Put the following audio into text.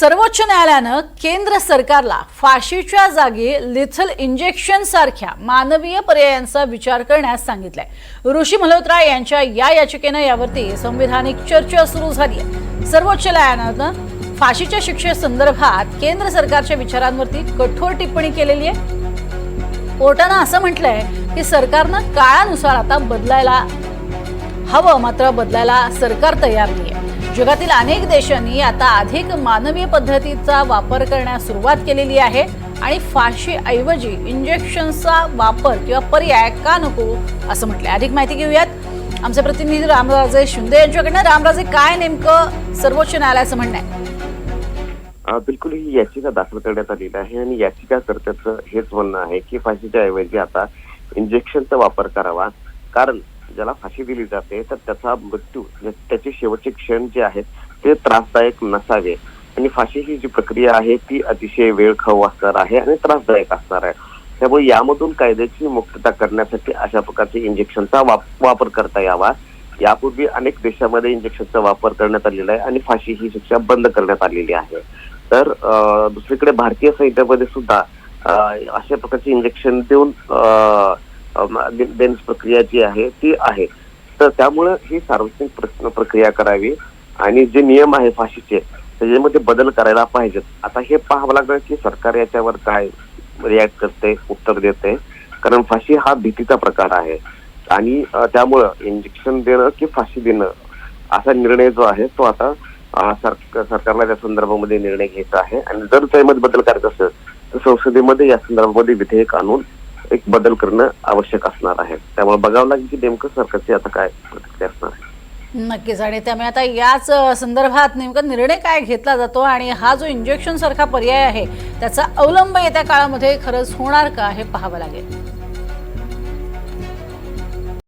सर्वोच्च न्यायालयानं केंद्र सरकारला फाशीच्या जागी लिथल इंजेक्शन सारख्या मानवीय पर्यायांचा विचार करण्यास सांगितलंय. ऋषी मल्होत्रा यांच्या या याचिकेनं यावरती संविधानिक चर्चा सुरू झाली आहे सर्वोच्च न्यायालयानं फाशीच्या शिक्षेसंदर्भात केंद्र सरकारच्या विचारांवरती कठोर टिप्पणी केलेली आहे. कोर्टानं असं म्हटलंय की सरकारनं काळानुसार आता बदलायला हवं मात्र बदलायला सरकार तयार नाहीये. जगातील अनेक देशांनी आता अधिक मानवीय पद्धतीचा वापर करण्यास सुरुवात केलेली आहे आणि फाशीऐवजी इंजेक्शनचा वापर किंवा पर्याय का नको असं म्हटलंय. अधिक माहिती घेऊयात. आमचे प्रतिनिधी रामराजे शिंदे यांच्याकडनं. रामराजे काय नेमकं सर्वोच्च न्यायालयाचं म्हणणं आहे? बिलकुल ही याचिका दाखल करण्यात आलेली आहे आणि याचिकाकर्त्याचं हेच म्हणणं आहे की फाशीच्या ऐवजी आता इंजेक्शनचा वापर करावा. कारण ज्याला फाशी दिली जाते तर त्याचा मृत्यू म्हणजे त्याचे शेवटचे क्षण जे आहेत ते त्रासदायक नसावे. आणि फाशी ही जी प्रक्रिया आहे ती अतिशय वेळ खाऊ असणार आहे आणि त्रासदायक असणार आहे. त्यामुळे यामधून कायद्याची मुक्तता करण्यासाठी अशा प्रकारचे इंजेक्शनचा वाप- वापर करता यावा. यापूर्वी अनेक देशामध्ये इंजेक्शनचा वापर करण्यात आलेला आहे आणि फाशी ही शिक्षा बंद करण्यात आलेली आहे. तर दुसरीकडे भारतीय संहितेमध्ये सुद्धा अशा प्रकारचे इंजेक्शन देऊन अ, प्रक्रिया जी आहे ती आहे. तर त्यामुळं ही सार्वजनिक प्रश्न प्रक्रिया करावी आणि जे नियम आहे फाशीचे त्याच्यामध्ये बदल करायला पाहिजेत. आता हे पाहावं लागलं की सरकार याच्यावर काय रिॲक्ट करते उत्तर देते. कारण फाशी हा भीतीचा प्रकार आहे. आणि त्यामुळं इंजेक्शन देणं की फाशी देणं असा निर्णय जो आहे तो आता अ, सरकारला त्या संदर्भामध्ये निर्णय घ्यायचा आहे. आणि जर त्यामध्ये बदल करायचा असेल तर संसदेमध्ये या संदर्भामध्ये विधेयक आणून एक बदल करणं आवश्यक असणार आहे. त्यामुळे बघावं लागेल की नेमकं सरकारची आता काय प्रतिक्रिया असणार आहे. नक्कीच. आणि त्यामुळे आता याच संदर्भात नेमका निर्णय काय घेतला जातो आणि हा जो इंजेक्शन सारखा पर्याय आहे त्याचा अवलंब येत्या काळामध्ये खरंच होणार का हे पाहावं लागेल.